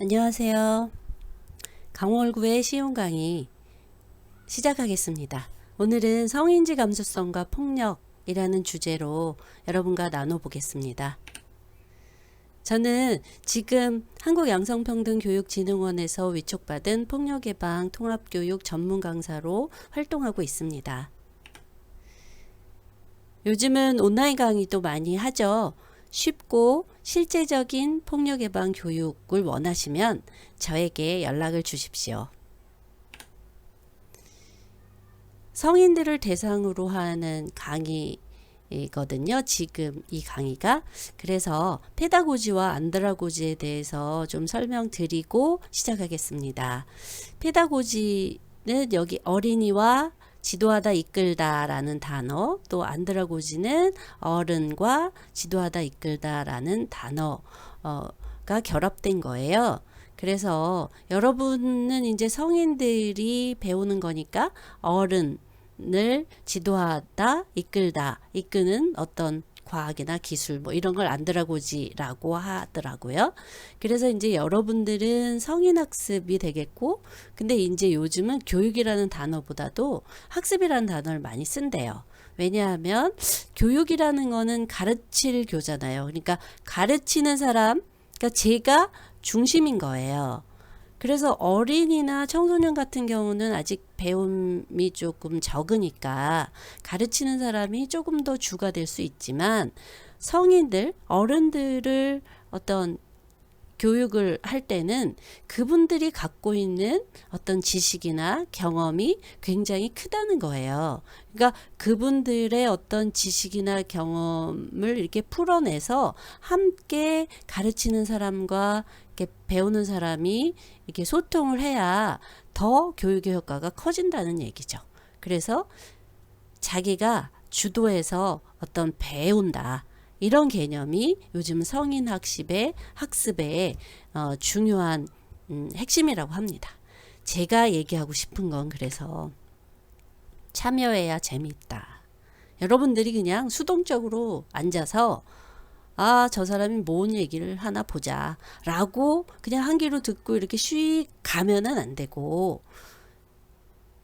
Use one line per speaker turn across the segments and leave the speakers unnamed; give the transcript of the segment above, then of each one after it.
안녕하세요. 강월구의 시용 강의 시작하겠습니다. 오늘은 성인지 감수성과 폭력이라는 주제로 여러분과 나눠보겠습니다. 저는 지금 한국양성평등교육진흥원에서 위촉받은 폭력예방 통합교육 전문 강사로 활동하고 있습니다. 요즘은 온라인 강의도 많이 하죠. 쉽고 실제적인 폭력 예방 교육을 원하시면 저에게 연락을 주십시오. 성인들을 대상으로 하는 강의거든요. 지금 이 강의가. 그래서 페다고지와 안드라고지에 대해서 좀 설명드리고 시작하겠습니다. 페다고지는 여기 어린이와 지도하다 이끌다라는 단어 또 안드라고지는 어른과 지도하다 이끌다라는 단어가 결합된 거예요. 그래서 여러분은 이제 성인들이 배우는 거니까 어른을 지도하다 이끌다 이끄는 어떤 과학이나 기술 뭐 이런 걸 안드라고지라고 하더라고요. 그래서 이제 여러분들은 성인 학습이 되겠고 근데 이제 요즘은 교육이라는 단어보다도 학습이라는 단어를 많이 쓴대요. 왜냐하면 교육이라는 거는 가르칠 교잖아요. 그러니까 가르치는 사람 그러니까 제가 중심인 거예요. 그래서 어린이나 청소년 같은 경우는 아직 배움이 조금 적으니까 가르치는 사람이 조금 더 주가 될 수 있지만 성인들, 어른들을 어떤 교육을 할 때는 그분들이 갖고 있는 어떤 지식이나 경험이 굉장히 크다는 거예요. 그러니까 그분들의 어떤 지식이나 경험을 이렇게 풀어내서 함께 가르치는 사람과 이렇게 배우는 사람이 이렇게 소통을 해야 더 교육의 효과가 커진다는 얘기죠. 그래서 자기가 주도해서 어떤 배운다. 이런 개념이 요즘 성인 학습의 학습의 어, 중요한 음, 핵심이라고 합니다. 제가 얘기하고 싶은 건 그래서 참여해야 재미있다. 여러분들이 그냥 수동적으로 앉아서 아, 저 사람이 뭔 얘기를 하나 보자. 라고 그냥 한 귀로 듣고 이렇게 쉬 가면은 안 되고,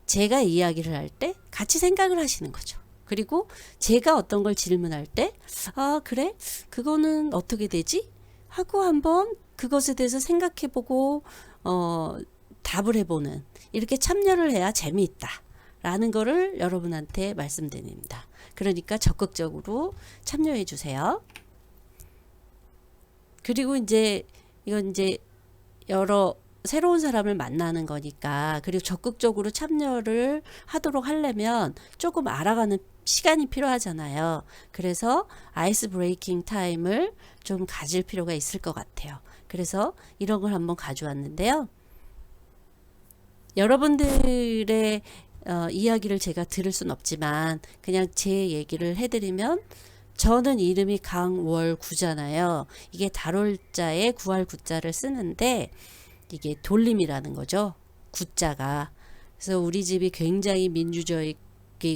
제가 이야기를 할 때 같이 생각을 하시는 거죠. 그리고 제가 어떤 걸 질문할 때, 아, 그래? 그거는 어떻게 되지? 하고 한번 그것에 대해서 생각해 보고, 어, 답을 해보는, 이렇게 참여를 해야 재미있다. 라는 거를 여러분한테 말씀드립니다. 그러니까 적극적으로 참여해 주세요. 그리고 이제 이건 이제 여러 새로운 사람을 만나는 거니까 그리고 적극적으로 참여를 하도록 하려면 조금 알아가는 시간이 필요하잖아요. 그래서 아이스 브레이킹 타임을 좀 가질 필요가 있을 것 같아요. 그래서 이런 걸 한번 가져왔는데요. 여러분들의 어, 이야기를 제가 들을 순 없지만 그냥 제 얘기를 해드리면 저는 이름이 강월구잖아요. 이게 달월자에 구할 구자를 쓰는데 이게 돌림이라는 거죠. 구자가. 그래서 우리 집이 굉장히 민주적이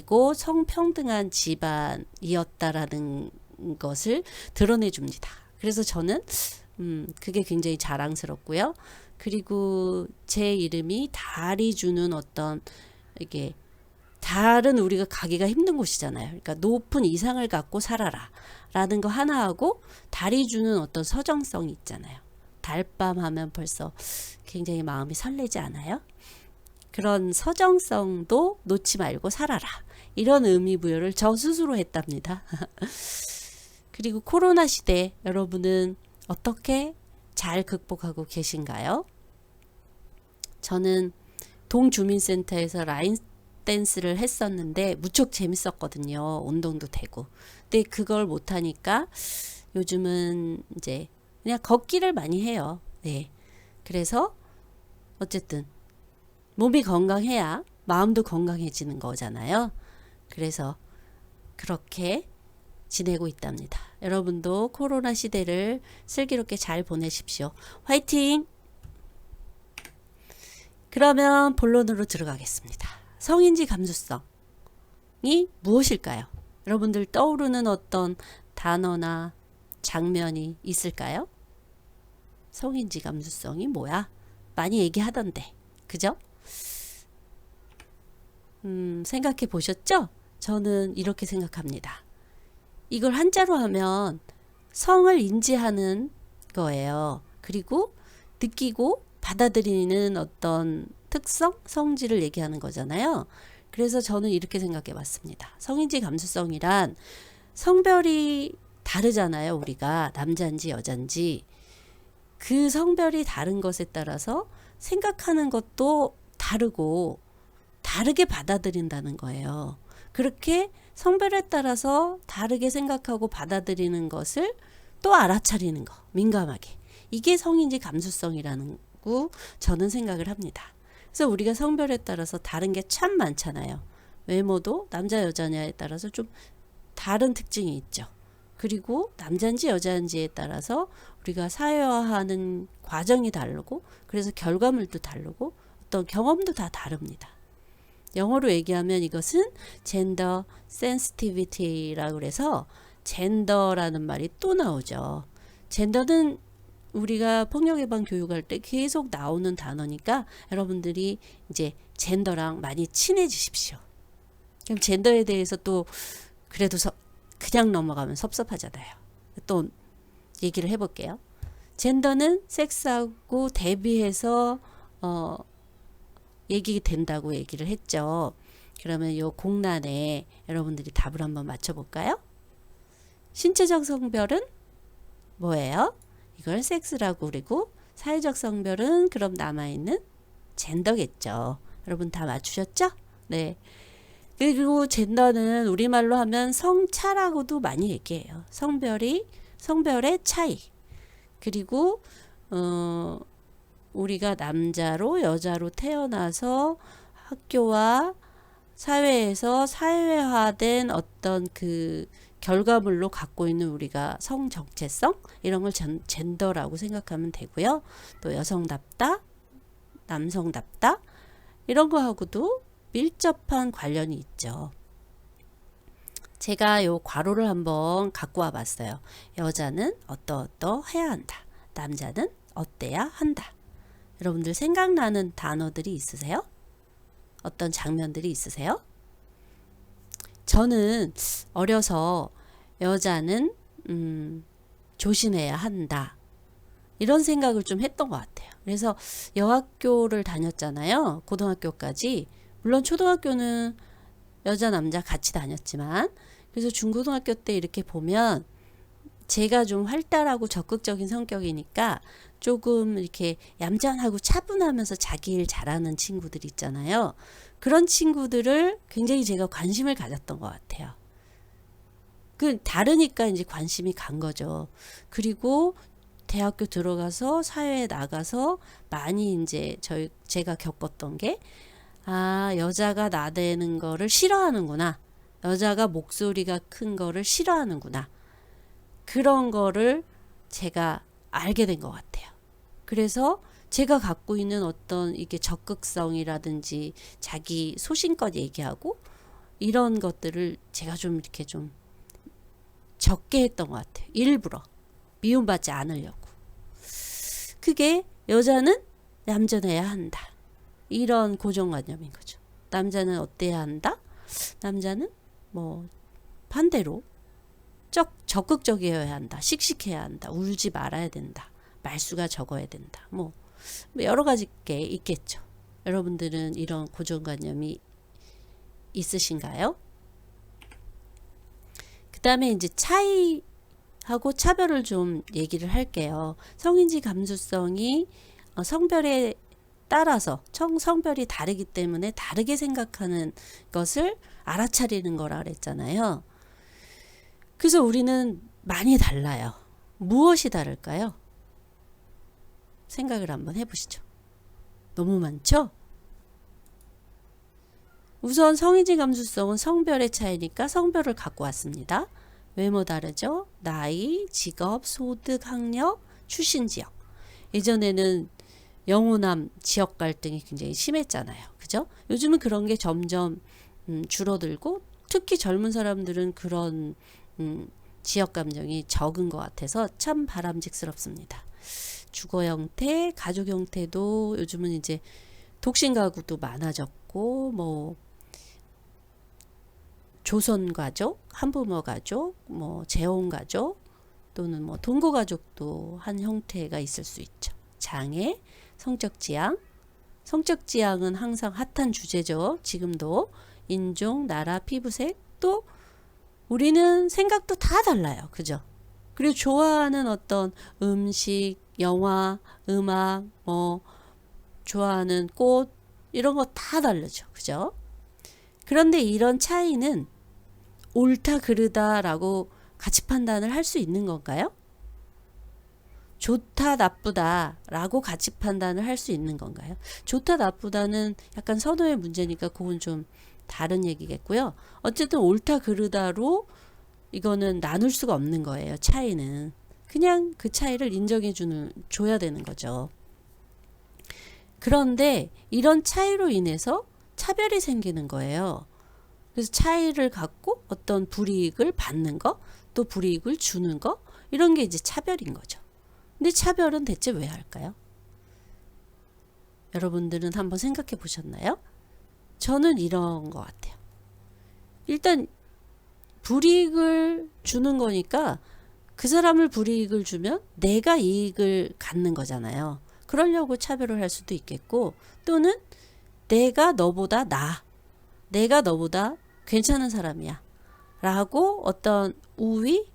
고 성평등한 집안이었다라는 것을 드러내 줍니다. 그래서 저는 음, 그게 굉장히 자랑스럽고요. 그리고 제 이름이 달이 주는 어떤 이게 달은 우리가 가기가 힘든 곳이잖아요. 그러니까 높은 이상을 갖고 살아라. 라는 거 하나 하고 달이 주는 어떤 서정성이 있잖아요. 달밤 하면 벌써 굉장히 마음이 설레지 않아요? 그런 서정성도 놓지 말고 살아라. 이런 의미 부여를 저 스스로 했답니다. 그리고 코로나 시대 여러분은 어떻게 잘 극복하고 계신가요? 저는 동주민센터에서 라인 댄스를 했었는데 무척 재밌었거든요. 운동도 되고. 근데 그걸 못하니까 요즘은 이제 그냥 걷기를 많이 해요. 네. 그래서 어쨌든 몸이 건강해야 마음도 건강해지는 거잖아요. 그래서 그렇게 지내고 있답니다. 여러분도 코로나 시대를 슬기롭게 잘 보내십시오. 화이팅! 그러면 본론으로 들어가겠습니다. 성인지 감수성이 무엇일까요? 여러분들 떠오르는 어떤 단어나 장면이 있을까요? 성인지 감수성이 뭐야? 많이 얘기하던데. 그죠? 음, 생각해 보셨죠? 저는 이렇게 생각합니다. 이걸 한자로 하면 성을 인지하는 거예요. 그리고 느끼고 받아들이는 어떤 특성, 성질을 얘기하는 거잖아요. 그래서 저는 이렇게 생각해 봤습니다. 성인지 감수성이란 성별이 다르잖아요. 우리가 남자인지 여잔지 그 성별이 다른 것에 따라서 생각하는 것도 다르고 다르게 받아들인다는 거예요. 그렇게 성별에 따라서 다르게 생각하고 받아들이는 것을 또 알아차리는 거, 민감하게. 이게 성인지 감수성이라는 거 저는 생각을 합니다. 그래서 우리가 성별에 따라서 다른 게 참 많잖아요. 외모도 남자 여자냐에 따라서 좀 다른 특징이 있죠. 그리고 남자인지 여자인지에 따라서 우리가 사회화하는 과정이 다르고 그래서 결과물도 다르고 어떤 경험도 다 다릅니다. 영어로 얘기하면 이것은 젠더 센시티비티라고 그래서 젠더라는 말이 또 나오죠. 젠더는 우리가 폭력 예방 교육할 때 계속 나오는 단어니까 여러분들이 이제 젠더랑 많이 친해지십시오. 그럼 젠더에 대해서 또 그래도 서, 그냥 넘어가면 섭섭하잖아요. 또 얘기를 해볼게요. 젠더는 섹스하고 대비해서 어, 얘기 된다고 얘기를 했죠. 그러면 요 공란에 여러분들이 답을 한번 맞춰볼까요? 신체적 성별은 뭐예요? 이걸 섹스라고 그리고 사회적 성별은 그럼 남아있는 젠더겠죠. 여러분 다 맞추셨죠? 네. 그리고 젠더는 우리말로 하면 성차라고도 많이 얘기해요. 성별이 성별의 차이. 그리고 어 우리가 남자로 여자로 태어나서 학교와 사회에서 사회화된 어떤 그 결과물로 갖고 있는 우리가 성 정체성 이런 걸 젠, 젠더라고 생각하면 되고요. 또 여성답다, 남성답다 이런 거하고도 밀접한 관련이 있죠. 제가 요 괄호를 한번 갖고 와 봤어요. 여자는 어떠어떠 해야 한다. 남자는 어때야 한다. 여러분들 생각나는 단어들이 있으세요? 어떤 장면들이 있으세요? 저는 어려서 여자는 음, 조심해야 한다. 이런 생각을 좀 했던 것 같아요. 그래서 여학교를 다녔잖아요. 고등학교까지. 물론 초등학교는 여자 남자 같이 다녔지만 그래서 중고등학교 때 이렇게 보면 제가 좀 활달하고 적극적인 성격이니까 조금 이렇게 얌전하고 차분하면서 자기 일 잘하는 친구들 있잖아요. 그런 친구들을 굉장히 제가 관심을 가졌던 것 같아요. 그 다르니까 이제 관심이 간 거죠. 그리고 대학교 들어가서 사회에 나가서 많이 이제 저희 제가 겪었던 게 아, 여자가 나대는 거를 싫어하는구나. 여자가 목소리가 큰 거를 싫어하는구나. 그런 거를 제가 알게 된 것 같아요. 그래서 제가 갖고 있는 어떤 이게 적극성이라든지 자기 소신껏 얘기하고 이런 것들을 제가 좀 이렇게 좀 적게 했던 것 같아요. 일부러 미움받지 않으려고. 그게 여자는 얌전해야 한다. 이런 고정관념인 거죠. 남자는 어때야 한다? 남자는 뭐 반대로 적, 적극적이어야 한다. 씩씩해야 한다. 울지 말아야 된다. 말수가 적어야 된다. 뭐, 뭐 여러 가지 게 있겠죠. 여러분들은 이런 고정관념이 있으신가요? 그 다음에 이제 차이하고 차별을 좀 얘기를 할게요. 성인지 감수성이 어, 성별에 따라서 청, 성별이 다르기 때문에 다르게 생각하는 것을 알아차리는 거라 그랬잖아요. 그래서 우리는 많이 달라요. 무엇이 다를까요? 생각을 한번 해보시죠. 너무 많죠? 우선 성인지 감수성은 성별의 차이니까 성별을 갖고 왔습니다. 외모 다르죠? 나이, 직업, 소득, 학력, 출신 지역. 예전에는 영호남 지역 갈등이 굉장히 심했잖아요. 그죠? 요즘은 그런 게 점점 음, 줄어들고 특히 젊은 사람들은 그런 음, 지역 감정이 적은 것 같아서 참 바람직스럽습니다. 주거 형태, 가족 형태도 요즘은 이제 독신 가구도 많아졌고 뭐 조선 가족, 한부모 가족, 뭐 재혼 가족 또는 뭐 동거 가족도 한 형태가 있을 수 있죠. 장애, 성적 지향. 성적 지향은 항상 핫한 주제죠. 지금도 인종, 나라, 피부색 또 우리는 생각도 다 달라요. 그죠? 그리고 좋아하는 어떤 음식, 영화, 음악, 뭐 좋아하는 꽃 이런 거 다 다르죠. 그죠? 그런데 이런 차이는 옳다 그르다라고 가치 판단을 할 수 있는 건가요? 좋다 나쁘다라고 가치 판단을 할 수 있는 건가요? 좋다 나쁘다는 약간 선호의 문제니까 그건 좀 다른 얘기겠고요. 어쨌든 옳다 그르다로 이거는 나눌 수가 없는 거예요. 차이는 그냥 그 차이를 인정해 주는 줘야 되는 거죠. 그런데 이런 차이로 인해서 차별이 생기는 거예요. 그래서 차이를 갖고 어떤 불이익을 받는 거, 또 불이익을 주는 거, 이런 게 이제 차별인 거죠. 근데 차별은 대체 왜 할까요? 여러분들은 한번 생각해 보셨나요? 저는 이런 것 같아요. 일단 불이익을 주는 거니까 그 사람을 불이익을 주면 내가 이익을 갖는 거잖아요. 그러려고 차별을 할 수도 있겠고 또는 내가 너보다 나, 내가 너보다 괜찮은 사람이야. 라고 어떤 우위,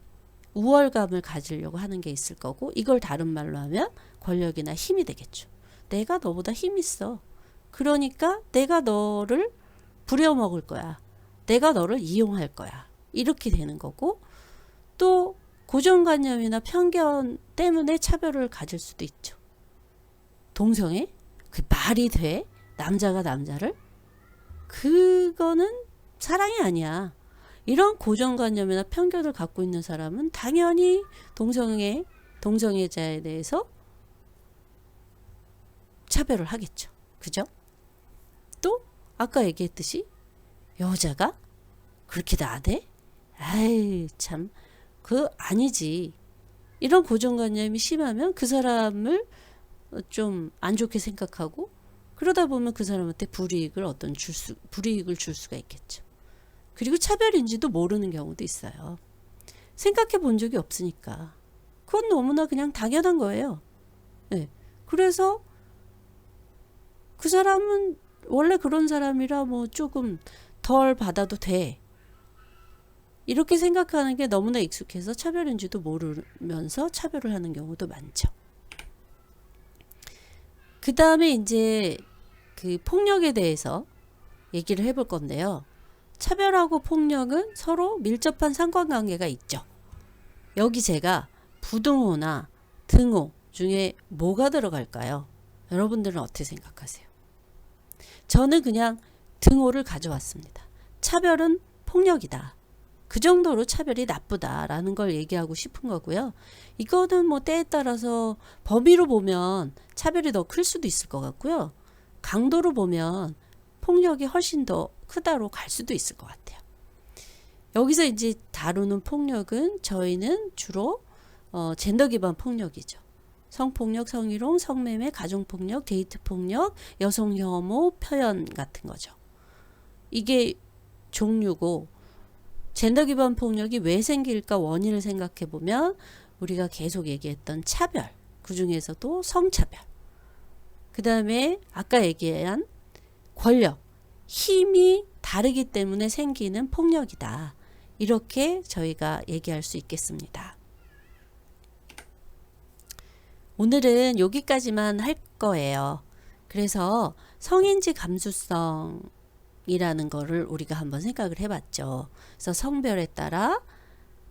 우월감을 가지려고 하는 게 있을 거고 이걸 다른 말로 하면 권력이나 힘이 되겠죠. 내가 너보다 힘 있어. 그러니까 내가 너를 부려먹을 거야. 내가 너를 이용할 거야. 이렇게 되는 거고 또 고정관념이나 편견 때문에 차별을 가질 수도 있죠. 동성애? 그 말이 돼? 남자가 남자를? 그거는 사랑이 아니야. 이런 고정관념이나 편견을 갖고 있는 사람은 당연히 동성애, 동성애자에 대해서 차별을 하겠죠. 그죠? 또 아까 얘기했듯이 여자가 그렇게 나대? 아이 참 그 아니지. 이런 고정관념이 심하면 그 사람을 좀 안 좋게 생각하고 그러다 보면 그 사람한테 불이익을 어떤 줄 수, 불이익을 줄 수가 있겠죠. 그리고 차별인지도 모르는 경우도 있어요. 생각해 본 적이 없으니까. 그건 너무나 그냥 당연한 거예요. 네. 그래서 그 사람은 원래 그런 사람이라 뭐 조금 덜 받아도 돼. 이렇게 생각하는 게 너무나 익숙해서 차별인지도 모르면서 차별을 하는 경우도 많죠. 그 다음에 이제 그 폭력에 대해서 얘기를 해볼 건데요. 차별하고 폭력은 서로 밀접한 상관관계가 있죠. 여기 제가 부등호나 등호 중에 뭐가 들어갈까요? 여러분들은 어떻게 생각하세요? 저는 그냥 등호를 가져왔습니다. 차별은 폭력이다. 그 정도로 차별이 나쁘다라는 걸 얘기하고 싶은 거고요. 이거는 뭐 때에 따라서 범위로 보면 차별이 더 클 수도 있을 것 같고요. 강도로 보면 폭력이 훨씬 더 크다로 갈 수도 있을 것 같아요. 여기서 이제 다루는 폭력은 저희는 주로 어, 젠더 기반 폭력이죠. 성폭력, 성희롱, 성매매, 가정폭력, 데이트폭력, 여성 혐오, 표현 같은 거죠. 이게 종류고 젠더 기반 폭력이 왜 생길까 원인을 생각해 보면 우리가 계속 얘기했던 차별, 그 중에서도 성차별, 그 다음에 아까 얘기한 권력, 힘이 다르기 때문에 생기는 폭력이다. 이렇게 저희가 얘기할 수 있겠습니다. 오늘은 여기까지만 할 거예요. 그래서 성인지 감수성이라는 거를 우리가 한번 생각을 해봤죠. 그래서 성별에 따라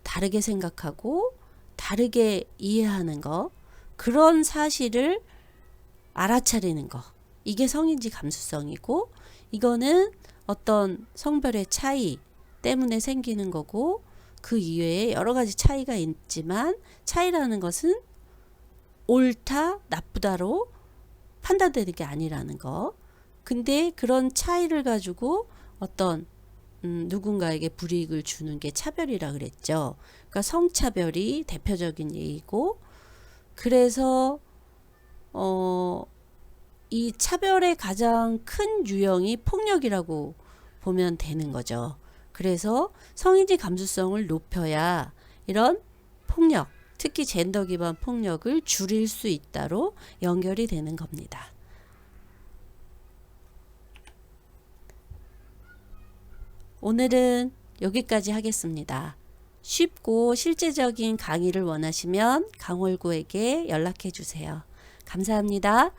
다르게 생각하고 다르게 이해하는 거, 그런 사실을 알아차리는 거. 이게 성인지 감수성이고, 이거는 어떤 성별의 차이 때문에 생기는 거고, 그 이외에 여러 가지 차이가 있지만, 차이라는 것은 옳다, 나쁘다로 판단되는 게 아니라는 거. 근데 그런 차이를 가지고 어떤 음, 누군가에게 불이익을 주는 게 차별이라 그랬죠. 그러니까 성차별이 대표적인 예이고 그래서 어, 이 차별의 가장 큰 유형이 폭력이라고 보면 되는 거죠. 그래서 성인지 감수성을 높여야 이런 폭력, 특히 젠더 기반 폭력을 줄일 수 있다로 연결이 되는 겁니다. 오늘은 여기까지 하겠습니다. 쉽고 실제적인 강의를 원하시면 강월구에게 연락해 주세요. 감사합니다.